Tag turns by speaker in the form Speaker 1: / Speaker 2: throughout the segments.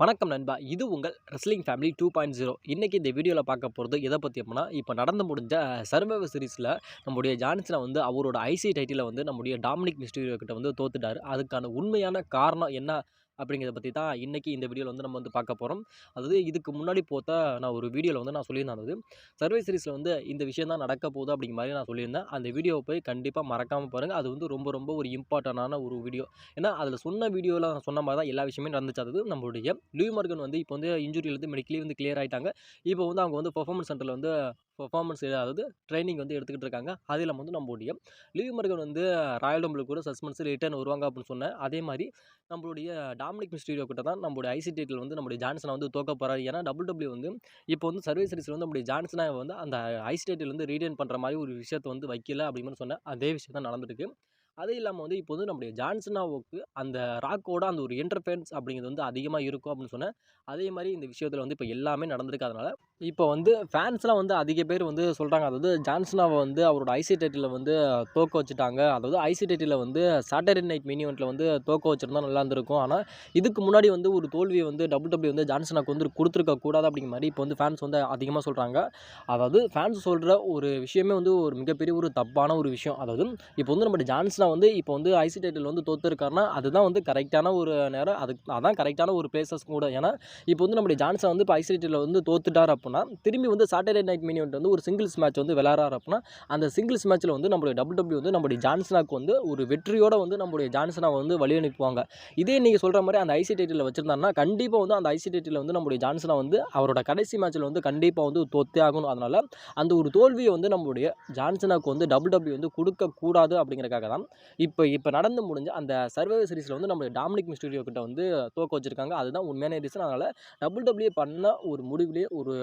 Speaker 1: வணக்கம் நண்பா. இது உங்கள் wrestling family two point zero இன்றைக்கி இந்த வீடியோவில் பார்க்க போகிறது எதை பற்றி அப்படின்னா இப்போ நடந்து முடிஞ்ச சர்வைவர் சீரீஸில் நம்முடைய ஜான்சனை வந்து அவரோட ஐசி டைட்டிலை வந்து நம்முடைய டாமினிக் மிஸ்டீரியோ கிட்ட வந்து தோத்துட்டார். அதுக்கான உண்மையான காரணம் என்ன அப்படிங்கிறத பற்றி தான் இன்றைக்கி இந்த வீடியோவில் வந்து நம்ம வந்து பார்க்க போகிறோம் அதாவது இதுக்கு முன்னாடி போத்த நான் ஒரு வீடியோவில் வந்து நான் சொல்லியிருந்தேன். அதாவது சர்வே சீரிஸில் வந்து இந்த விஷயம் தான் நடக்க போகுது அப்படிங்கிற மாதிரி நான் சொல்லியிருந்தேன். அந்த வீடியோவை போய் கண்டிப்பாக மறக்காமல் பாருங்கள் அது வந்து ரொம்ப ரொம்ப ஒரு இம்பார்ட்டண்டான ஒரு வீடியோ. ஏன்னா அதில் சொன்ன வீடியோவில் நான் சொன்ன மாதிரி தான் எல்லா விஷயமே நடந்துச்சு. அது நம்மளுடைய லூய் மார்கன் வந்து இப்போ வந்து இன்ஜுரியிலேருந்து மெடிக்கலி வந்து கிளியர் ஆகிட்டாங்க இப்போ வந்து அவங்க வந்து பெர்ஃபார்மன்ஸ் சென்டரில் வந்து பெர்ஃபார்மன்ஸ் அதாவது ட்ரைனிங் வந்து எடுத்துக்கிட்டு இருக்காங்க. அது இல்லாமல் வந்து நம்மளுடைய லீவ் மர்கன் வந்து ராயல் டம்பிள் கூட சஸ்பென்ஸில் ரிட்டர்ன் வருவாங்க அப்படின்னு சொன்னேன். அதே மாதிரி நம்மளுடைய டாமினிக் மிஸ்டீரியோ கிட்ட தான் நம்மளுடைய ஐசிடியில் வந்து நம்மளுடைய ஜான்சனை வந்து தோக்க போகிறார் ஏன்னா டபுள் டபிள்யூ வந்து இப்போ வந்து சர்வீஸ் சீரிஸில் வந்து நம்முடைய ஜான்சனை வந்து அந்த ஐசிடியில் வந்து ரீடைன் பண்ணுற மாதிரி ஒரு விஷயத்தை வந்து வைக்கல அப்படின்னு சொன்னேன் அதே விஷயம் தான் நடந்திருக்கு அது இல்லாமல் வந்து இப்போ வந்து நம்முடைய ஜான்சனாவுக்கு அந்த ராக்கோட அந்த ஒரு என்டர்ஃபென்ஸ் அப்படிங்கிறது வந்து அதிகமாக இருக்கும் அப்படின்னு சொன்னேன். அதே மாதிரி இந்த விஷயத்தில் வந்து இப்போ எல்லாமே நடந்திருக்கு அதனால் இப்போ வந்து ஃபேன்ஸ்லாம் வந்து அதிக பேர் வந்து சொல்கிறாங்க அதாவது ஜான்சனாவை வந்து அவரோட ஐசி டேட்டில் வந்து தோக்க வச்சுட்டாங்க. அதாவது ஐசி டேட்டில் வந்து சாட்டர்டே நைட் மினிவெண்ட்டில் வந்து தோக்க வச்சுருந்தா நல்லா இருந்திருக்கும். ஆனால் இதுக்கு முன்னாடி வந்து ஒரு தோல்வியை வந்து டபுள் டபுள்யூ வந்து ஜான்சனாக்கு வந்து கொடுத்துருக்க கூடாது அப்படிங்கிற மாதிரி இப்போ வந்து ஃபேன்ஸ் வந்து அதிகமாக சொல்கிறாங்க அதாவது ஃபேன்ஸ் சொல்கிற ஒரு விஷயமே வந்து ஒரு மிகப்பெரிய ஒரு தப்பான ஒரு விஷயம். அதாவது இப்போ வந்து நம்ம ஜான்சனா வந்து இப்போ வந்து ஐசி டைட்டில் வந்து தோத்துருக்காருன்னா அதுதான் வந்து கரெக்டான ஒரு நேரம். அதுக்கு அதான் கரெக்டான ஒரு பிளேசஸ் கூட. ஏன்னா இப்போ வந்து நம்முடைய ஜான்சன் வந்து இப்போ ஐசி டைட்டில் வந்து தோத்துட்டார் அப்படின்னா திரும்பி வந்து சாட்டர்டே நைட் மினி வந்து ஒரு சிங்கிள்ஸ் மேட்ச் வந்து விளாட்றாரு அப்படின்னா அந்த சிங்கிள்ஸ் மேட்ச்சில் வந்து நம்மளுடைய டபுள் டபிள்யூ வந்து நம்முடைய ஜான்சனாக்கு வந்து ஒரு வெற்றியோடு வந்து நம்முடைய ஜான்சனாவை வந்து வழி அனுப்புவாங்க. இதே நீங்கள் சொல்கிற மாதிரி அந்த ஐசி டைட்டில் வச்சிருந்தாருன்னா கண்டிப்பாக வந்து அந்த ஐசி டைட்டில் வந்து நம்முடைய ஜான்சனா வந்து அவரோட கடைசி மேட்ச்சில் வந்து கண்டிப்பாக வந்து தோத்தே ஆகணும். அதனால் அந்த ஒரு தோல்வியை வந்து நம்மளுடைய ஜான்சனாக்கு வந்து டபுள் டபிள்யூ வந்து கொடுக்கக்கூடாது அப்படிங்கிறக்காக தான் இப்போ இப்போ நடந்து முடிஞ்ச அந்த சர்வைவர் சீரிஸில் வந்து நம்ம டாமினிக் மிஸ்டீரியோ கிட்ட வந்து தோக்க வச்சுருக்காங்க. அதுதான் உண்மையான ரீசன் அதனால் டபுள் டபிள்யூ பண்ண ஒரு முடிவுலேயே ஒரு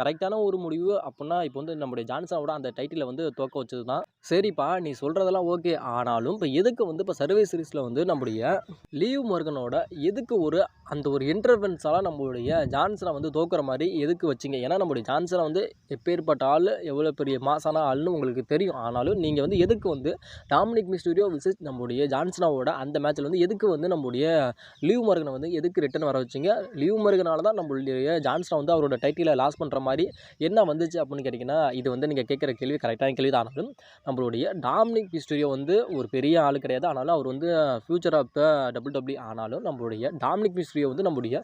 Speaker 1: கரெக்டான ஒரு முடிவு அப்படின்னா இப்போ வந்து நம்முடைய ஜான்சனோட அந்த டைட்டிலை வந்து தோக்க வச்சது தான் சரிப்பா நீ சொல்கிறதெல்லாம் ஓகே ஆனாலும் இப்போ எதுக்கு வந்து இப்போ சர்வே சீரிஸில் வந்து நம்முடைய லீவ் மர்கனோட எதுக்கு ஒரு அந்த ஒரு இன்டர்வென்ஸால் நம்மளுடைய ஜான்சனை வந்து தோக்குற மாதிரி எதுக்கு வச்சிங்க? ஏன்னா நம்மளுடைய ஜான்சனை வந்து எப்பேற்பட்ட ஆள் எவ்வளோ பெரிய மாசான ஆள்னு உங்களுக்கு தெரியும். ஆனாலும் நீங்கள் வந்து எதுக்கு வந்து டாமினிக் மிஸ்டூரியோ விசிட் நம்முடைய ஜான்சனாவோட அந்த மேட்ச்சில் வந்து எதுக்கு வந்து நம்முடைய லீவ் மருகனை வந்து எதுக்கு ரிட்டன் வர வச்சிங்க? லீவ் மருகனால தான் நம்மளுடைய ஜான்சனா வந்து அவரோட டைட்டிலை லாஸ் பண்ணுற மாதிரி என்ன வந்துச்சு அப்படின்னு கேட்டிங்கன்னா இது வந்து நீங்கள் கேட்குற கேள்வி கரெக்டான கேள்வி தான். ஆனாலும் நம்மளுடைய டாமினிக் மிஸ்டூரியோ வந்து ஒரு பெரிய ஆள் கிடையாது. ஆனாலும் அவர் வந்து future of the double W ஆனாலும் நம்மளுடைய டாமினிக் மிஸ்டூரியோ வந்து நம்முடைய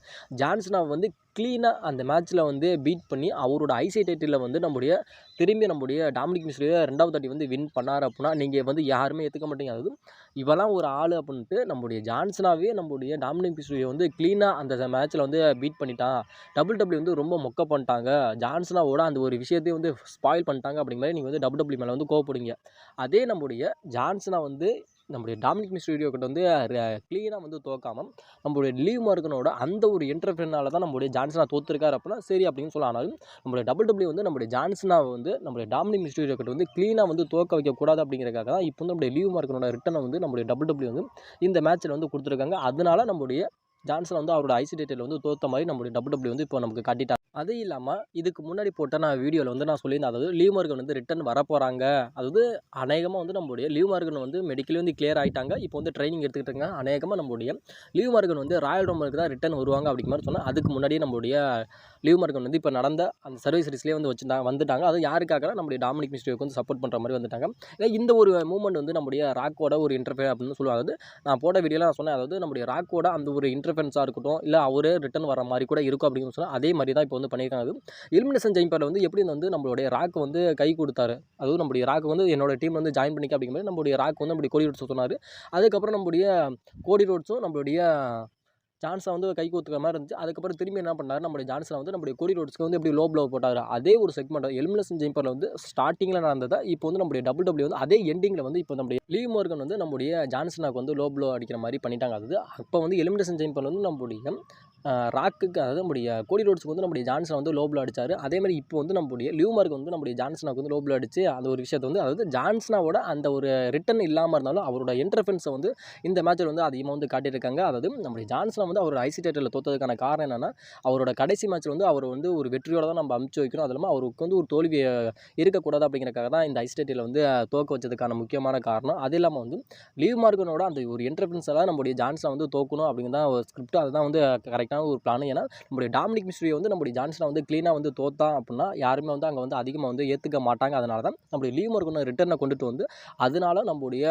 Speaker 1: ஜான்சனாவை வந்து க்ளீனாக அந்த மேட்ச்சில் வந்து பீட் பண்ணி அவரோட ஐசி டைட்டிலில் வந்து நம்முடைய திரும்பி நம்முடைய டாமினிக் மிஸ்டரியை ரெண்டாவது தாட்டி வந்து வின் பண்ணார் அப்படின்னா நீங்கள் வந்து யாருமே ஏற்றுக்க மாட்டீங்க. அதாவது இவெல்லாம் ஒரு ஆள் அப்படின்ட்டு நம்முடைய ஜான்சனாவே நம்முடைய டாமினிக் மிஸ்டரியை வந்து க்ளீனாக அந்த மேட்ச்சில் வந்து பீட் பண்ணிட்டான் டபுள் டபுள்யூ வந்து ரொம்ப மொக்க பண்ணிட்டாங்க. ஜான்சனாவோட அந்த ஒரு விஷயத்தையும் வந்து ஸ்பாயில் பண்ணிட்டாங்க அப்படிங்கிற மாதிரி நீங்கள் வந்து டபுள் டபுள்யூ மேலே வந்து கோவப்படுங்க அதே நம்முடைய ஜான்சனா வந்து நம்முடைய டாமினிக் மிஸ்டீரியோ கிட்ட வந்து க்ளீனாக வந்து தோக்காமல் நம்மளுடைய லீவ் மார்க்கனோட அந்த ஒரு என்டர்ஃபெனால தான் நம்மளுடைய ஜான்சனா தோத்துருக்காரு அப்படின்னா சரி அப்படின்னு சொல்ல ஆனாலும் நம்மளுடைய டபுள் டபிள்யூ வந்து நம்மளுடைய ஜான்சனாவை வந்து நம்மளுடைய டாமினிக் மிஸ்டீரியோ கிட்ட வந்து க்ளீனாக வந்து தோக்க வைக்கக்கூடாது அப்படிங்கிறக்காக தான் இப்போ வந்து நம்மளுடைய லீவ் மார்க்கனோட ரிட்டனை வந்து நம்மளுடைய டபுள் டபிள்யூ வந்து இந்த மேட்ச்சில் வந்து கொடுத்துருக்காங்க. அதனால நம்மளுடைய ஜான்சன் வந்து அவரோட ஐசி டேட்டில் வந்து தோத்த மாதிரி நம்மளுடைய டபுள் டபுள்யூ வந்து இப்போ நமக்கு காட்டிட்டாங்க அது இல்லாமல் இதுக்கு முன்னாடி போட்ட நான் வீடியோவில் வந்து நான் சொல்லியிருந்தேன். அதாவது லீவ் மார்கன் வந்து ரிட்டன் வரப்போகிறாங்க அதாவது அநேகமாக வந்து நம்மளுடைய லீவ் மார்கன் வந்து மெடிக்கலி வந்து கிளியர் ஆகிட்டாங்க இப்போ வந்து ட்ரைனிங் எடுத்துக்கிட்டாங்க அநேகமாக நம்மளுடைய லீவ் மார்கன் வந்து ராயல் ரோமருக்கு தான் ரிட்டன் வருவாங்க அப்படிங்கிற மாதிரி சொன்னால் அதுக்கு முன்னாடியே நம்மளுடைய லீவ் மார்கன் வந்து இப்போ நடந்த அந்த சர்வீஸ் சீரிஸ்லேயே வந்து வச்சுட்டாங்க வந்துட்டாங்க. அது யாருக்காக நம்மளுடைய டாமினிக் மிஸ்டேக்கு வந்து சப்போர்ட் பண்ணுற மாதிரி வந்துட்டாங்க. ஏன்னா இந்த ஒரு மூமெண்ட் வந்து நம்முடைய ராக்கோட ஒரு இன்டர்ஃபியர் அப்படின்னு சொல்லுவாங்க. அதாவது நான் போட வீடியோவில் நான் சொன்னேன். அதாவது நம்முடைய ராக்கோட அந்த ஒரு இன்டர்ஃபென்ஸாக இருக்கட்டும் இல்லை அவரே ரிட்டன் வர மாதிரி கூட இருக்கும் அப்படின்னு சொன்னால் அதே மாதிரி தான் இப்போ வந்து பண்ணியிருக்காங்க. எலிமினேஷன் ஜெயிப்பாரில் வந்து எப்படி வந்து நம்மளுடைய ராக் வந்து கை கொடுத்தாரு? அதுவும் நம்முடைய ராக் வந்து என்னோட டீம் வந்து ஜாயின் பண்ணிக்க அப்படிங்கிற நம்மளுடைய ராக் வந்து நம்முடைய கோடி ரோட்ஸ் சொன்னார். அதுக்கப்புறம் நம்மளுடைய கோடி ரோட்ஸும் நம்மளுடைய ஜான்சன் வந்து கை கொடுத்துக்கிற மாதிரி இருந்துச்சு. அதுக்கப்புறம் திரும்பி என்ன பண்ணார்? நம்மளுடைய ஜான்சனை வந்து நம்மளுடைய கோடி ரோட்ஸ்க்கு வந்து எப்படி லோ ப்ளோ போட்டார்? அதே ஒரு செக்மெண்ட் எலிமினேஷன் ஜெயிப்பரில் வந்து ஸ்டார்டிங்கில் நடந்ததை இப்போ வந்து நம்மளுடைய டபுள் டபுள்யூ வந்து அதே எண்டிங்கில் வந்து இப்போ நம்முடைய லீவ் மோர்கன் வந்து நம்முடைய ஜான்சனாக்கு வந்து லோ ப்ளோ அடிக்கிற மாதிரி பண்ணிட்டாங்க. அது அப்போ வந்து எலிமினேஷன் ஜெயிப்பரில் வந்து நம்மளுடைய ராக்குக்கு அதாவது நம்முடைய கோடி ரோட்ஸுக்கு வந்து நம்முடைய ஜான்சன் வந்து லோபில் அடித்தார் அதேமாதிரி இப்போ வந்து நம்முடைய லீவ் மார்க் வந்து நம்முடைய ஜான்சனாக்கு வந்து லோபில் அடித்து அடிச்சு அந்த ஒரு விஷயத்தை வந்து அதாவது ஜான்சனாவோட அந்த ஒரு ரிட்டன் இல்லாமல் இருந்தாலும் அவரோட இன்டர்ஃபென்ஸை வந்து இந்த மேட்சில் வந்து அதிகமாக வந்து காட்டியிருக்காங்க. அதாவது நம்முடைய ஜான்சனை வந்து அவரோட ஐசி டேட்டரில் தோத்ததுக்கான காரணம் என்னென்னா அவரோட கடைசி மேட்ச்சில் வந்து அவர் வந்து ஒரு வெற்றியோட தான் நம்ம அமுச்சு வைக்கணும். அது இல்லாமல் அவருக்கு வந்து ஒரு தோல்வியை இருக்கக்கூடாது அப்படிங்கிறக்காக தான் இந்த ஐசி டேட்டரில் வந்து தோக்க வச்சதுக்கான முக்கியமான காரணம். அது இல்லாமல் வந்து லீவ் மார்க்கனோட அந்த ஒரு என்டர்ஃபென்ஸால் நம்முடைய ஜான்சனை வந்து தோக்கணும் அப்படிங்கிறதான் ஸ்கிரிப்ட் அதுதான் வந்து கரெக்ட் பண்ணிக்கான ஒரு பிளான் ஏன்னா நம்முடைய டாமினிக் மிஸ்ட்ரியை வந்து நம்மளுடைய ஜான்சனை வந்து க்ளீனாக வந்து தோத்தான் அப்படின்னா யாருமே வந்து அங்கே வந்து அதிகமாக வந்து ஏற்றுக்க மாட்டாங்க. அதனால தான் நம்மளுடைய லீவ் மொர்கனை ரிட்டர்னை கொண்டுட்டு வந்து அதனால நம்மளுடைய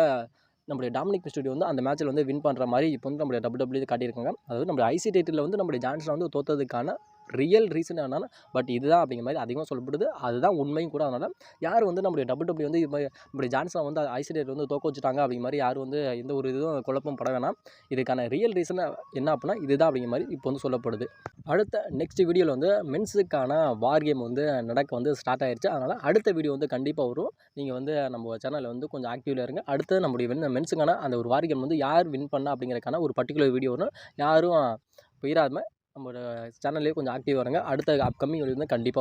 Speaker 1: நம்மளுடைய டாமினிக் ஸ்டுடியோ வந்து அந்த மேட்ச்சில் வந்து வின் பண்ணுற மாதிரி இப்போ வந்து நம்மளுடைய டபுள் டபுள்யூ காட்டியிருக்காங்க. அதாவது நம்மளுடைய ஐசி டைட்டில் வந்து நம்மளுடைய ஜான்சனை வந்து தோத்ததுக்கான ரியல் ரீசன் என்னன்னா பட் இதுதான் அப்படிங்கிற மாதிரி அதிகமாக சொல்லப்படுது. அதுதான் உண்மையும் கூட அதனால் யார் வந்து நம்முடைய டபுள் டபுள்யூ வந்து இது மாதிரி நம்முடைய ஜான்சன் வந்து ஐசிடேட் வந்து தோக்க வச்சுட்டாங்க அப்படிங்கிற மாதிரி யார் வந்து எந்த ஒரு இதுவும் குழப்பம் பட வேணாம். இதுக்கான ரியல் ரீசன் என்ன அப்படின்னா இதுதான் அப்படிங்கிற மாதிரி இப்போ வந்து சொல்லப்படுது. அடுத்த நெக்ஸ்ட் வீடியோவில் வந்து மென்ஸுக்கான வார் கேம் வந்து நடக்க வந்து ஸ்டார்ட் ஆயிடுச்சு அதனால் அடுத்த வீடியோ வந்து கண்டிப்பாக வரும். நீங்கள் வந்து நம்ம சேனலில் வந்து கொஞ்சம் ஆக்டிவில் இருங்க. அடுத்து நம்முடைய வின் மென்ஸுக்கான அந்த ஒரு வார் கேம் வந்து யார் வின் பண்ணா அப்படிங்கிறக்கான ஒரு பர்டிகுலர் வீடியோ வரும். யாரும் போயிடாம நம்மளோட சேனல்லேயே கொஞ்சம் ஆக்டிவாக இருங்க. அடுத்த அப்கமிங் வீடியோ வந்து கண்டிப்பாக